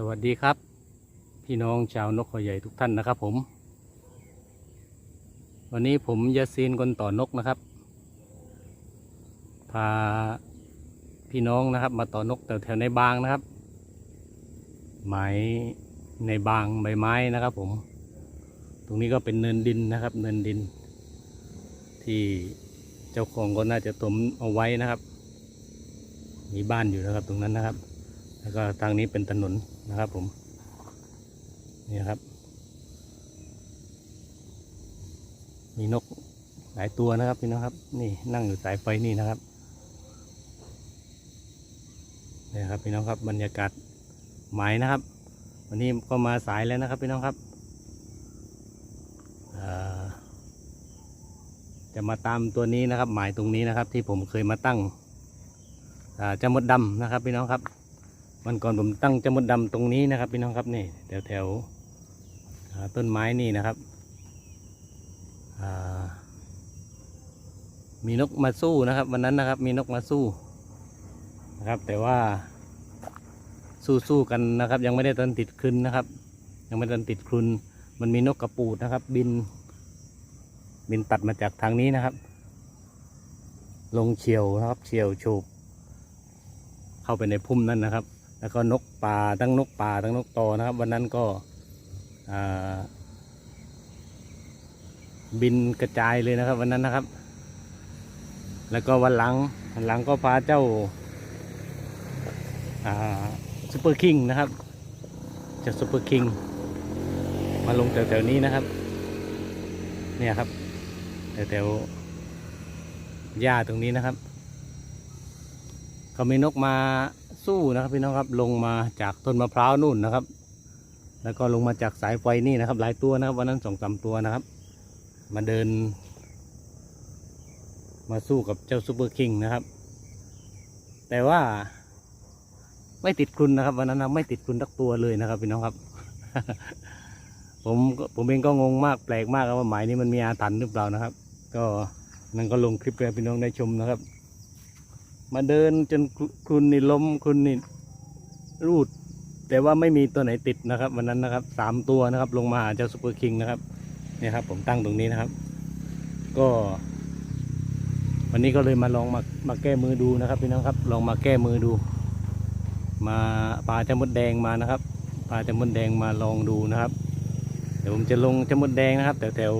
สวัสดีครับ พี่น้องชาวนกขาใหญ่ทุกท่านนะครับผม วันนี้ผมยาซีนคนต่อนกนะครับ พาพี่น้องนะครับ มาต่อนกแถวแถวในบางนะครับ ไม้ในบางใบไม้นะครับผม ตรงนี้ก็เป็นเนินดินนะครับ เนินดิน ที่เจ้าของก็น่าจะถมเอาไว้นะครับ มีบ้านอยู่นะครับตรงนั้นนะครับ แล้วก็ทางนี้เป็นถนนนะครับผมนี่ครับ มีนกหลายตัวนะครับพี่น้องครับ นี่นั่งอยู่สายไฟนี่นะครับนี่ครับพี่น้องครับบรรยากาศหมายนะครับ วันนี้ก็มาสายแล้วนะครับพี่น้องครับจะมาตามตัวนี้นะครับ หมายตรงนี้นะครับ ที่ผมเคยมาตั้งอ่าจามดดำนะครับพี่น้องครับ วันก่อนผมตั้งจมดดำตรงนี้นะครับพี่น้องครับนี่แถวแถวต้นไม้นี่นะครับ มีนกมาสู้นะครับ วันนั้นนะครับมีนกมาสู้นะครับ แต่ว่าสู้สู้กันนะครับ ยังไม่ได้ตันติดคลุนนะครับ ยังไม่ได้ตันติดคลุนมันมีนกกระปูดนะครับ บิน บินตัดมาจากทางนี้นะครับ ลงเฉียวนะครับเฉียวโฉบเข้าไปในพุ่มนั่นนะครับ แล้วก็นกป่าทั้งนกป่าทั้งนกตอนะครับ วันนั้นก็บินกระจายเลยนะครับ วันนั้นนะครับ แล้วก็วันหลังวันหลังก็พาเจ้าซูเปอร์คิงนะครับจ้าซูเปอร์คิงมาลงแถวๆนี้นะครับ เนี่ยครับแถวๆหญ้าตรงนี้นะครับ ก็มีนกมา สู้นะครับพี่น้องครับลงมาจากต้นมะพร้าวนู่นนะครับ แล้วก็ลงมาจากสายไฟนี่นะครับ หลายตัวนะครับ วันนั้นสองสามตัวนะครับ มาเดิน มาสู้กับเจ้าซูเปอร์คิงนะครับ แต่ว่า ไม่ติดคุณนะครับ วันนั้นไม่ติดคุณทักตัวเลยนะครับ พี่น้องครับ ผมผมเองก็งงมากแปลกมากว่าหมายนี้มันมีอาถรรพ์หรือเปล่านะครับ ก็นั่นก็ลงคลิปให้พี่น้องได้ชมนะครับ มาเดินจนครุนนี่ล้มครุนนี่รูด แต่ว่าไม่มีตัวไหนติดนะครับ วันนั้นนะครับสามตัวนะครับ ลงมาเจ้าซูเปอร์คิงนะครับเนี่ยครับ ผมตั้งตรงนี้นะครับ ก็ วันนี้ก็เลยมาลองมามาแก้มือดูนะครับพี่น้องครับ ลองมาแก้มือดู มาปลาจมดแดงมานะครับปลาจมดแดงมาลองดูนะครับ เดี๋ยวผมจะลงจมดแดงนะครับแถวแถว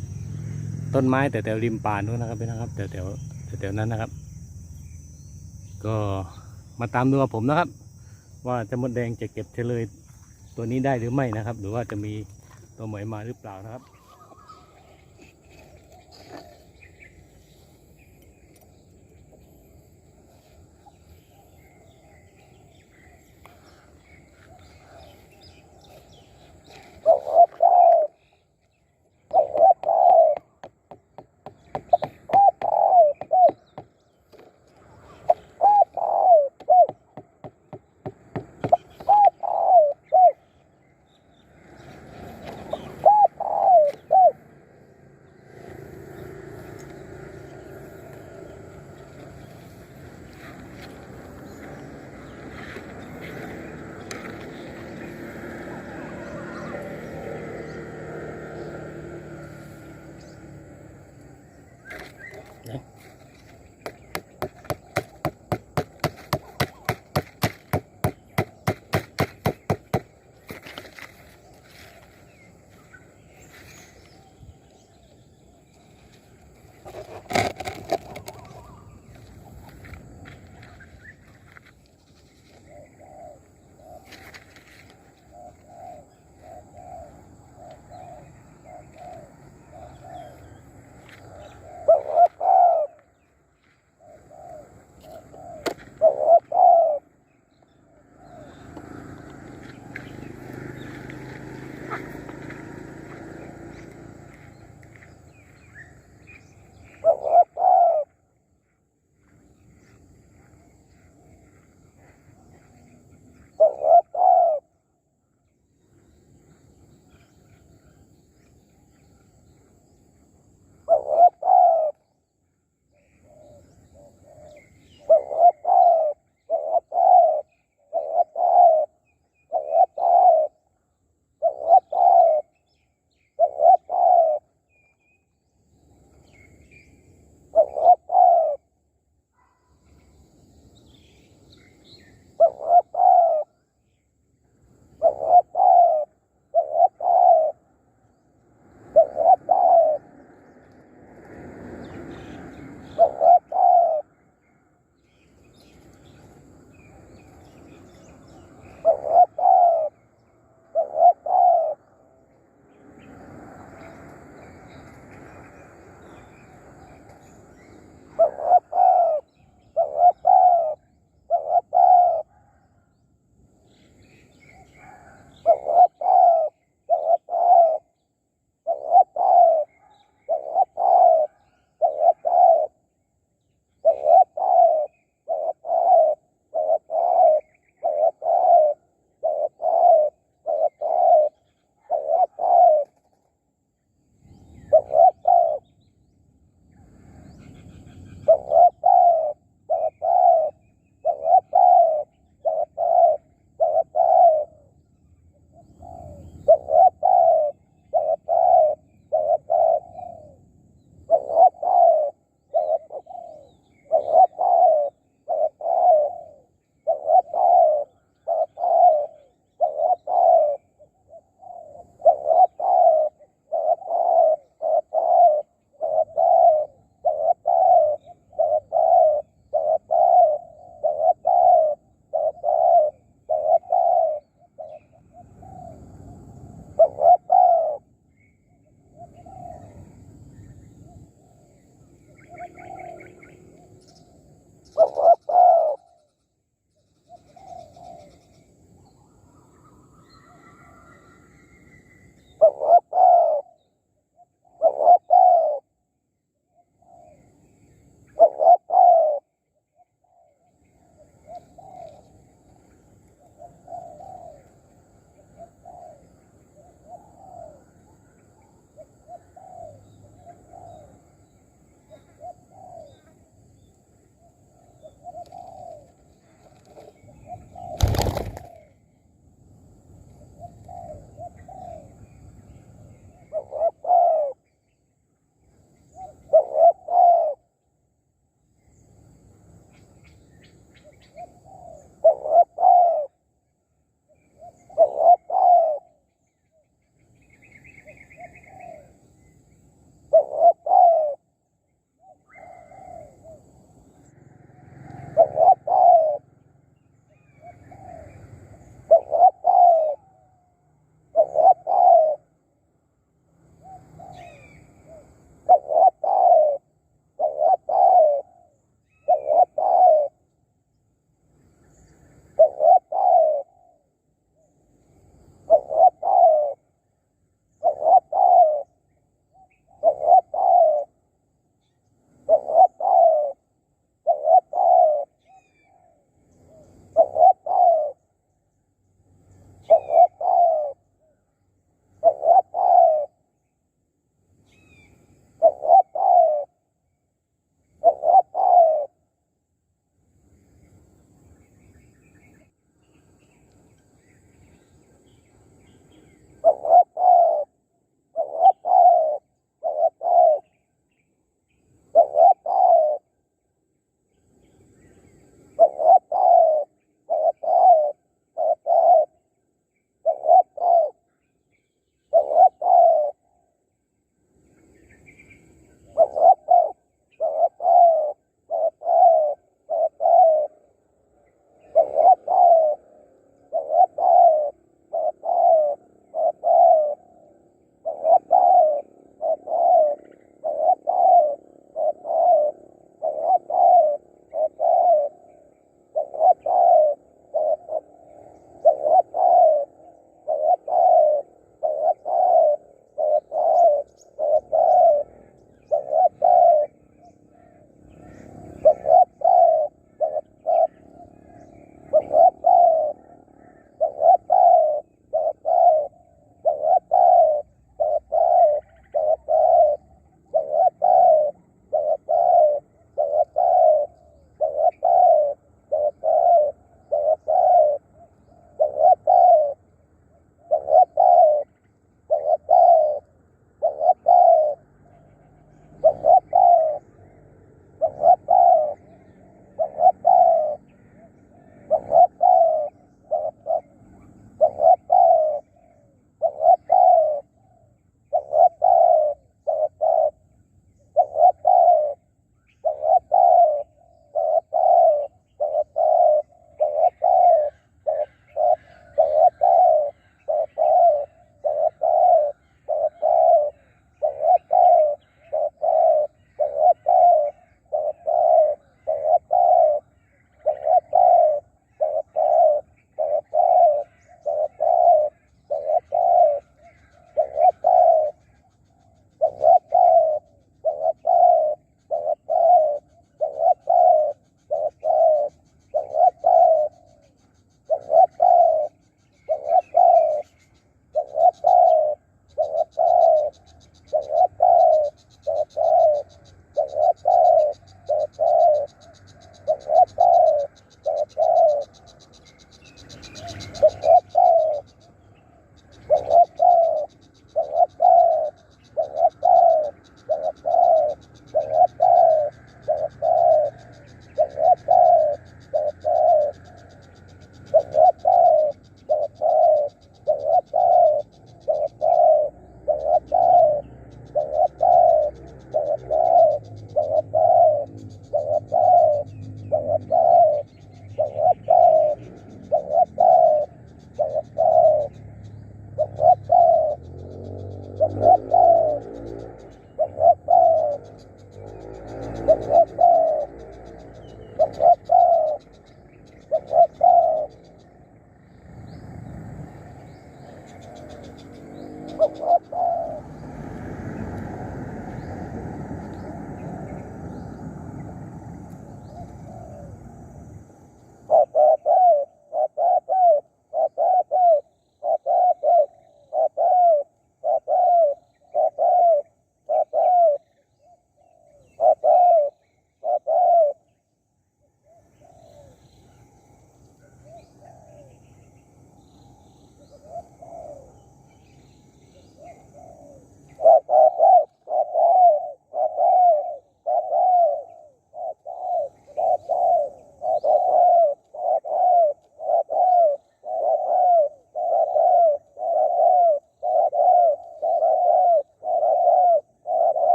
ๆต้นไม้แต่แถวริมป่านู้นนะครับพี่น้องครับแถวแถวแถวๆนั้นนะครับ ก็มาตามดูกับผมนะครับ ว่าจะมดแดงจะเก็บเฉลยตัวนี้ได้หรือไม่นะครับ หรือว่าจะมีตัวใหม่มาหรือเปล่านะครับ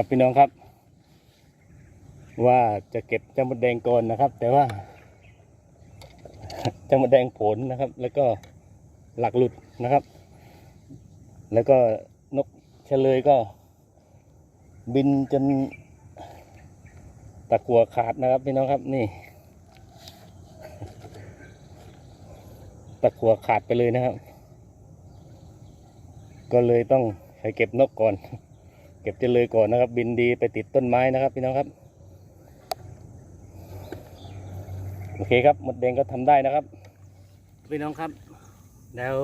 ครับพี่น้องครับ ว่าจะเก็บเจ้ามดแดงก่อนนะครับ แต่ว่าเจ้ามดแดงผลนะครับ แล้วก็หลักหลุดนะครับ แล้วก็นกเฉลยก็ บินจนตะกัวขาดนะครับพี่น้องครับนี่ ตะกัวขาดไปเลยนะครับ ก็เลยต้องไปเก็บนกก่อน ก็บเลยก่อนนะครับ บินดีไปติดต้นไม้นะครับพี่น้องครับ โอเคครับหมดแดงก็ทำได้นะครับ พี่น้องครับ แล้ว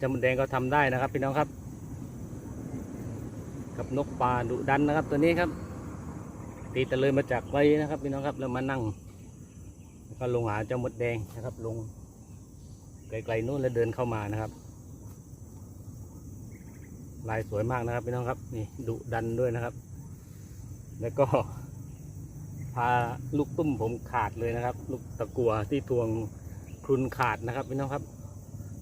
จาหมดแดงก็ทำได้นะครับ พี่น้องครับ กับนกป่าดุดันนะครับ ตัวนี้ครับ ตีตะเลยมาจากไว้นะครับ พี่น้องครับแล้วมานั่งแล้วก็ลงหาเจ้ามดแดงนะครับ ลงไกลๆนู้นแล้วเดินเข้ามานะครับ ลายสวยมากนะครับพี่น้องครับนี่ดุดันด้วยนะครับ แล้วก็ พาลูกตุ้มผมขาดเลยนะครับ ลูกตะกัวที่ทวงครุนขาดนะครับพี่น้องครับ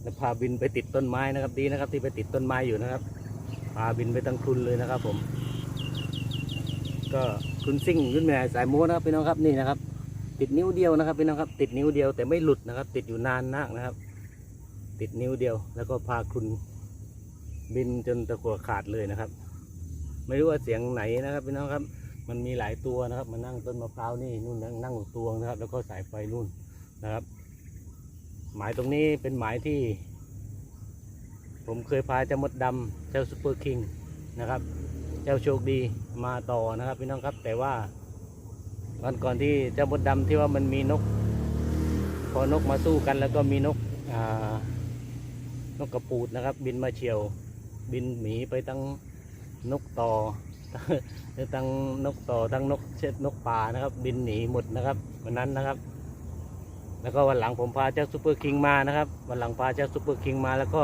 แล้วพาบินไปติดต้นไม้นะครับดีนะครับ ที่ไปติดต้นไม้อยู่นะครับ พาบินไปตั้งครุนเลยนะครับ ผม ก็ครุนซิ่งขึ้นมาสายโม้นะครับพี่น้องครับนี่นะครับ ติดนิ้วเดียวนะครับพี่น้องครับ ติดนิ้วเดียวแต่ไม่หลุดนะครับ ติดอยู่นานมากนะครับ ติดนิ้วเดียวแล้วก็พาครุน บินจนตะกัวขาดเลยนะครับ ไม่รู้ว่าเสียงไหนนะครับพี่น้องครับ มันมีหลายตัวนะครับมานั่งต้นมะพร้าวนี่นู่นนั่งนั่งอยู่ตวนะครับ แล้วก็สายไฟนู่นนะครับ หมายตรงนี้เป็นหมายที่ ผมเคยพาเจ้ามดดำเจ้าซูเปอร์คิงนะครับ เจ้าโชคดีมาต่อนะครับพี่น้องครับ แต่ว่าวันก่อนที่เจ้ามดดำที่ว่ามันมีนก พอนกมาสู้กันแล้วก็มีนกนกกระปูดนะครับ บินมาเฉียว บินหนีไปตั้งนกต่อทั้งนกต่อทั้งนกเช็ดนกป่านะครับ บินหนีหมดนะครับวันนั้นนะครับ แล้วก็วันหลังผมพาเจ้าซูเปอร์คิงมานะครับ วันหลังพาเจ้าซูเปอร์คิงมาแล้วก็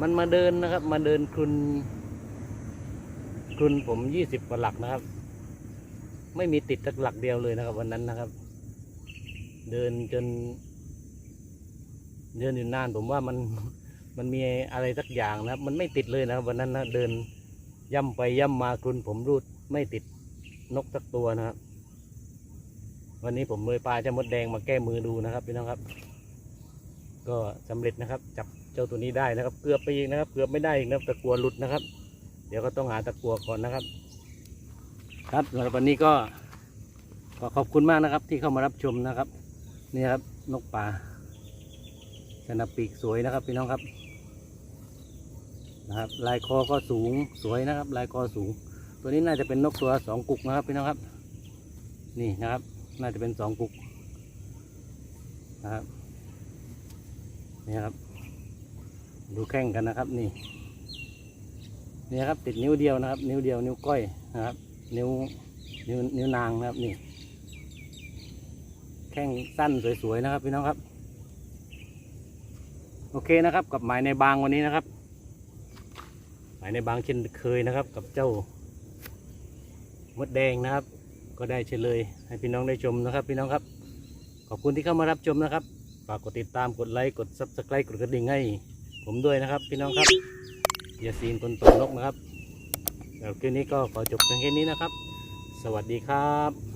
มันมาเดินนะครับ มาเดินครุนครุนผมยี่สิบกว่าหลักนะครับ ไม่มีติดสักหลักเดียวเลยนะครับ วันนั้นนะครับ เดินจนเดินอยู่นานผมว่ามัน มันมีอะไรสักอย่างนะครับ มันไม่ติดเลยนะครับวันนั้นนะเดินย่ำไปย่ำมาคุณผมรูดไม่ติดนกสักตัวนะครับ วันนี้ผมเลยปลาจะมดแดงมาแก้มือดูนะครับพี่น้องครับ ก็สำเร็จนะครับ จับเจ้าตัวนี้ได้นะครับ เกือบไปอีกนะครับ เกือบไม่ได้อีกนะครับตะกัวหลุดนะครับ เดี๋ยวก็ต้องหาตะกัวก่อนนะครับ ครับสำหรับวันนี้ก็ขอขอบคุณมากนะครับ ที่เข้ามารับชมนะครับ นี่ครับนกป่าสนับปีกสวยนะครับพี่น้องครับ นะครับ ลายคอก็สูงสวยนะครับ ลายคอสูง ตัวนี้น่าจะเป็นนกตัวสองกุกนะครับพี่น้องครับ นี่นะครับ น่าจะเป็นสองกุกนะครับนี่ครับ ดูแข่งกันนะครับนี่นี่ครับติดนิ้วเดียวนะครับ นิ้วเดียวนิ้วก้อยนะครับ นิ้วนิ้วนิ้วนางนะครับนี่ แข้งสั้นสวยๆนะครับพี่น้องครับ โอเคนะครับ กับหมายในบางวันนี้นะครับายในบางเช่นเคยนะครับ กับเจ้ามดแดงนะครับ ก็ได้เฉลย ให้พี่น้องได้ชมนะครับ พี่น้องครับ ขอบคุณที่เข้ามารับชมนะครับฝากกดติดตามกดไลค์กดซับสไครต์กดกระดิ่งให้ผมด้วยนะครับ พี่น้องครับอย่าซีนคนตกนกนะครับแล้วคลิปนี้ก็ขอจบเพียงแค่นี้นะครับ สวัสดีครับ